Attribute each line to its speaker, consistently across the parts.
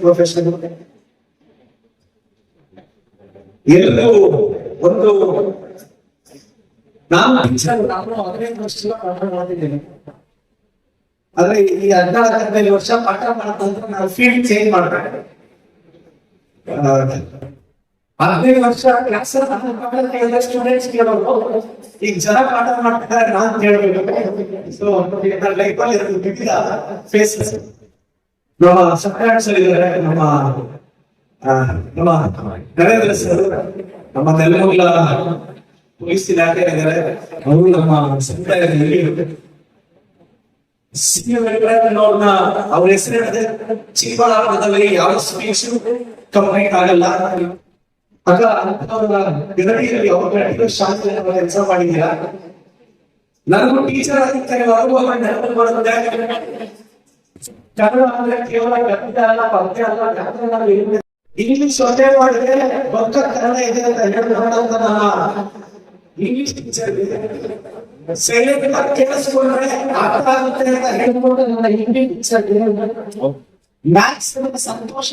Speaker 1: Profession ಎಲ್ಲೂ ಒಂದು ನಾನು ನಾನು ಹದಿನೈದು ವರ್ಷ ಪಾಠ ಮಾಡಿದ್ದೇನೆ ಆದ್ರೆ ಈ ಹದಿನಾಲ್ಕು ಹದಿನೈದು ವರ್ಷ ಪಾಠ ಮಾಡ್ತಂದ್ರೆ ನಾನು ಫೀಲ್ಡ್ ಚೇಂಜ್ ಮಾಡ್ಬೇಕು ಹದಿನೈದು ಕ್ಲಾಸ್ ಸ್ಟೂಡೆಂಟ್ಸ್ ಈಗ ಜನ ಪಾಠ ಮಾಡ್ತಿದ್ದಾರೆ ನಾನ್ ಕೇಳಬೇಕು ಸೊ ಲೈಫಲ್ಲಿ ನಮ್ಮ ಸರ್ ಇದ್ದಾರೆ, ನಮ್ಮ ನಮ್ಮ ನರೇಂದ್ರ ಸರ್, ನಮ್ಮ ನೆಲಮಂಗಲ ಪೊಲೀಸ್ ಇಲಾಖೆ ಇದ್ದಾರೆ. ಅವರು ನಮ್ಮ ಸಮುದಾಯದಲ್ಲಿ ಅವ್ರನ್ನ, ಅವ್ರ ಹೆಸರು ಹೇಳಿದ್ರೆ ಚಿಕ್ಕಬಳ್ಳಾಪುರದಲ್ಲಿ ಯಾವ ಸ್ಪೀಚ್ ಕಂಪ್ಲೀಟ್ ಆಗಲ್ಲ. ಆಗ ಅವರ ಗದಗಿಯಲ್ಲಿ ಅವ್ರ ಶಾಂತಿಯನ್ನು ಕೆಲಸ ಮಾಡಿದ್ದೀರಾ ನನಗೂ ಟೀಚರ್ ಅವ್ರಿಗೂ ಅವ್ರ ನೆನಪು ಬರುತ್ತೆ ಕನ್ನಡ ಅಂದ್ರೆ ಕೇವಲ ಗದ್ಯ ಅಲ್ಲ, ಪದ್ಯ ಅಲ್ಲ ಇರುತ್ತೆ. ಇಂಗ್ಲಿಷ್ ಒಂದೇ ಮಾಡಿದ್ರೆ ಪಕ್ಕ ಕನ್ನಡ ಇದೆ ಅಂತ ಹೇಳ್ಕೊಳ್ಳೋದು ನಮ್ಮ ಇಂಗ್ಲಿಷ್ ಟೀಚರ್ ಸೈಲೆಂಟ್ ಆಗಿ ಕೇಳಿಸ್ಕೊಂಡ್ರೆ ಅರ್ಥ ಆಗುತ್ತೆ ಅಂತ ಹೇಳ್ಕೊಂಡು ನನ್ನ ಇಂಗ್ಲಿಷ್ ಟೀಚರ್ ಮ್ಯಾಥ್ಸ್ ಸಂತೋಷ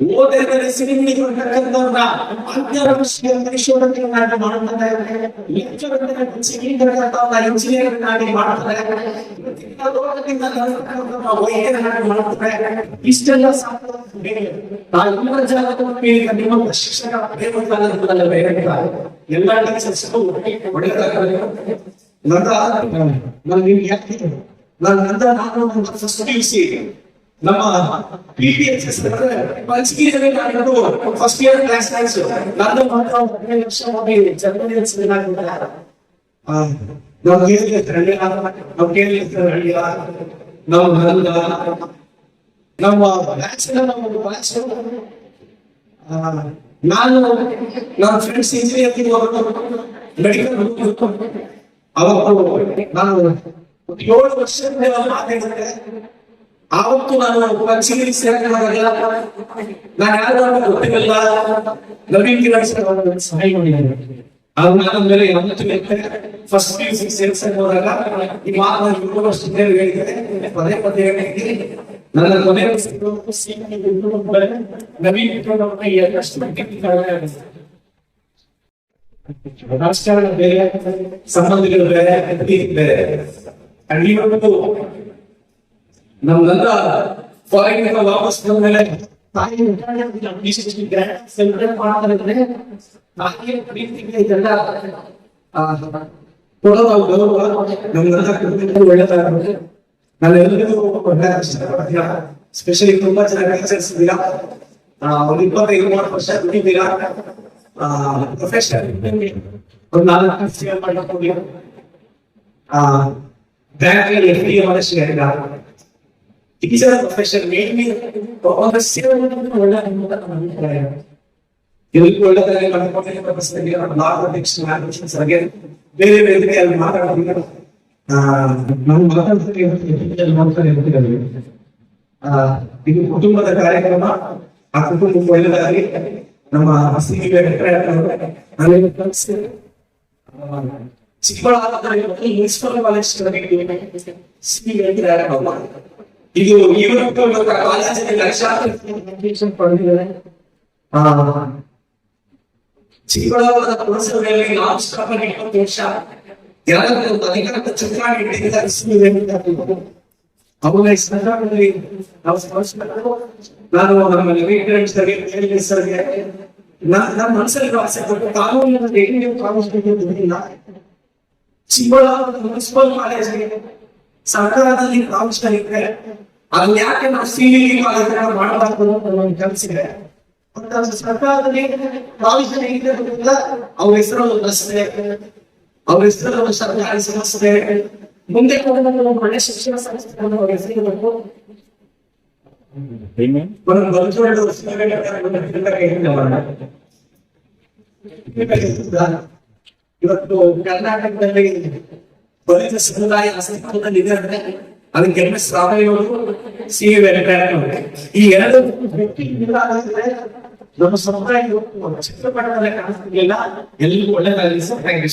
Speaker 1: ಓದಿದರೆ ಸಿನಿಮಿಗೆ ಅಂತಕ್ಕಂಥವ್ರನ್ನ ಅಜ್ಞಾನ ವಿಷಯವಾಗಿ ನಾಟಿ ಮಾಡುತ್ತದೆ ಲೆಕ್ಚರನ್ನ ಸಿನಿಮಿಗಳನ್ನ ಇಂಜಿನಿಯರ್ ನಾಟಿ ಮಾಡ್ತಾರೆ ಲೋಕದಿಂದ ಕಲಿತಕ್ಕಂಥವ್ರನ್ನ ವೈದ್ಯರ ನಾಟಿ ಮಾಡ್ತಾರೆ ಇಷ್ಟೆಲ್ಲ ಸಾಕು ನಾನು ನಿಮ್ಮ ಜಾಗದಲ್ಲಿ ಈಗ ನಿಮ್ಮ ಶಿಕ್ಷಕ ಪ್ರೇಮಕಾಲದಲ್ಲ ಬೇರೆ ಎಲ್ಲ ಟೀಚರ್ಸ್ ಒಳ್ಳೆಯದಾಗಲಿ ನಂತರ ನಾನು ನಾನು ನಂತರ ನಾನು ಫಸ್ಟ್ ಪಿ ಸಿ ನಮ್ಮ PPHS ಅಂದ್ರೆ ಪಂಚಗಿರಿಯಲ್ಲಿ ನಾನು ಫಸ್ಟ್ ಇಯರ್ ಕ್ಲಾಸ್ ಸೈನ್ಸ್ ನಾನು ಮಾತ್ರ ಹದಿನೈದು ವರ್ಷ ಹೋಗಿ ಜರ್ಮನಿ ನಾವು ಕೇಳಿ ನಾವು ಕೇಳಿ ನಾವು ನಂದ ನಮ್ಮ ಬ್ಯಾಚ್ ನಮ್ಮ ಬ್ಯಾಚ್ ನಾನು ನನ್ನ ಫ್ರೆಂಡ್ಸ್ ಇಂಜಿನಿಯರ್ ಮೆಡಿಕಲ್ ಅವರು ನಾನು ಏಳು ವರ್ಷದಿಂದ ಮಾತಾಡಿದ್ರೆ ಆವತ್ತು ನಾನು ಪಂಚಗಿರಿ ಸೇರಕ್ಕಾಗಲ್ಲ ನಾನು ಯಾರು ಗೊತ್ತಿರಲಿಲ್ಲ. ನವೀನ್ ಕಿರಣ್ ಸರ್ ಸಹಾಯ ಮಾಡಿದ್ದಾರೆ. ಅದು ನಾನು ಮೇಲೆ ಯಾವತ್ತೂ ಫಸ್ಟ್ ಪಿ ಯು ಸಿ ಹೋದಾಗ ಈ ಮಾತು ನಾನು ಯೂನಿವರ್ಸಿಟಿ ಹೇಳಿದ್ದೆ ಪದೇ ಪದೇ ಹೇಳಿದ್ದೆ ನನ್ನ ಕೊನೆ ನವೀನ್ ಕಿರಣ್ ಅವ್ರನ್ನ ಎರಡಷ್ಟು. ರಾಜಕಾರಣ ಬೇರೆ, ಸಂಬಂಧಗಳು ಬೇರೆ ಬೇರೆ. And ಇವತ್ತು ನಮ್ದಂತ ಫಾರಿನ್ ವಾಪಸ್ ಬಂದ್ಮೇಲೆ ತಾಯಿ ಸೆಲೆಬ್ರೇಟ್ ಮಾಡ್ತಾರೆ ತಾಯಿಯ ಪ್ರೀತಿಗೆ ಇದೆಲ್ಲ ಕೊಡೋದು ಸ್ಪೆಷಲಿ ತುಂಬಾ ಚೆನ್ನಾಗಿ ಆಚರಿಸಿದ್ದೀರಾ? ಒಂದು ಇಪ್ಪತ್ತೈದು, ಮೂವತ್ತು ವರ್ಷ ಪ್ರೊಫೆಷನಲ್ ಒಂದು ನಾಲ್ಕು ವರ್ಷ ಎಫ್ ಡಿ ಹೇಳಿಲ್ಲ ಟೀಚರ್ ಪ್ರೊಫೆಷನ್ ಒಂದು ಸೇವೆಗಳನ್ನು ಒಳ್ಳೆ ಅಭಿಪ್ರಾಯ ಎಲ್ರಿಗೂ ಒಳ್ಳೆದಾಗಿ ಮಾಡ್ಕೊಂಡು ಪ್ರಪಂಚದಲ್ಲಿ ನಾರ್ಮಲ್ ಮ್ಯಾಥಮೆಟಿಕ್ಸ್ ಬಗ್ಗೆ ಬೇರೆ ಬೇರೆ ಅಲ್ಲಿ ಮಾಡ್ತಾರೆ ಅಂತಿದ್ದಾರೆ ಆ, ಇದು ಕುಟುಂಬದ ಕಾರ್ಯಕ್ರಮ ಆ ಕುಟುಂಬ ಒಳ್ಳೆದಾಗಿ ನಮ್ಮ ಹಸಿಗೆ ಚಿಕ್ಕಬಳ್ಳಾಪುರದಲ್ಲಿ ಮುನ್ಸಿಪಲ್ ಕಾಲೇಜ್ ಸಿ ಹೇಳಿದ್ದಾರೆ ಇದು ಇವತ್ತು ಕಾಲೇಜಲ್ಲಿ ಲಕ್ಷಾಂತರ education ಪಡೆದಿದ್ದಾರೆ ಆ, ಚಿಕ್ಕಬಳ್ಳಾಪುರದ ಪುರಸಭೆಯಲ್ಲಿ ನಾವು ಸ್ಥಾಪನೆ ಇಪ್ಪತ್ತು ವರ್ಷ ಯಾರಾದ್ರೂ ಒಂದು ಅಧಿಕಾರದ ಚುನಾವಣೆ ಇಟ್ಟಿದ್ದಾರೆ ಸಿ ಹೇಳಿದ್ದಾರೆ ಅವಾಗ ಈ ಸಂದರ್ಭದಲ್ಲಿ ನಾವು ಸ್ಪರ್ಶಿಸಿದಾಗ ನಾನು ನಮ್ಮ ರಿಲೇಟೆಡ್ ಸರ್ಗೆ ಮೇಲಿನ ಸರ್ಗೆ ನಾ- ನನ್ನ ಮನಸ್ಸಲ್ಲಿ ಆಸೆ ಪಟ್ಟು ಕಾನೂನಿನ ನೀವು ಕಾನೂನು ಚಿಕ್ಕಬಳ್ಳಾಪುರದ ಮುನ್ಸಿಪಲ್ ಕಾಲೇಜಿಗೆ ಸರ್ಕಾರದಲ್ಲಿ ಪ್ರಾವಿಷನ್ ಇದ್ರೆ ಅದನ್ನ ಯಾಕೆ ನಾವು ಸೀಲಿಂಗ್ ಮಾಡಬಾರ್ದು ಅಂತ ನಮ್ಗೆ ಅದು ಸರ್ಕಾರದಲ್ಲಿ ಪ್ರಾವಿಷನ್ ಇದ್ದಿರೋದ್ರಿಂದ ಅವ್ರ ಹೆಸರು ರಸ್ತೆ ಅವ್ರ ಹೆಸರು ಸರ್ಕಾರಿ ಸಂಸ್ಥೆ ಮುಂದೆ ಒಳ್ಳೆ ಶಿಕ್ಷಣ ಸಂಸ್ಥೆಗಳನ್ನು ಅವ್ರ ಬೇಕು ಬಲಚೋಟ ಇವತ್ತು ಕರ್ನಾಟಕದಲ್ಲಿ ದಲಿತ ಸಮುದಾಯ ಅಸ್ತಿತ್ವದಲ್ಲಿ ಅಂದ್ರೆ ಅದಕ್ಕೆ ಎಂ ಎಸ್ ರಾಮಯ್ಯವರು ಸಿ ವೆಂಕಟಯ್ಯನವರು ಈ ಎರಡು ನಮ್ಮ ಸಮುದಾಯ ಚಿತ್ರಪಟದಲ್ಲಿ ಕಾಣಿಸ್ತಿರ್ಲಿಲ್ಲ ಎಲ್ಲಿಗೂ ಒಳ್ಳೆದಾಗಲಿ ಸರ್. Thank you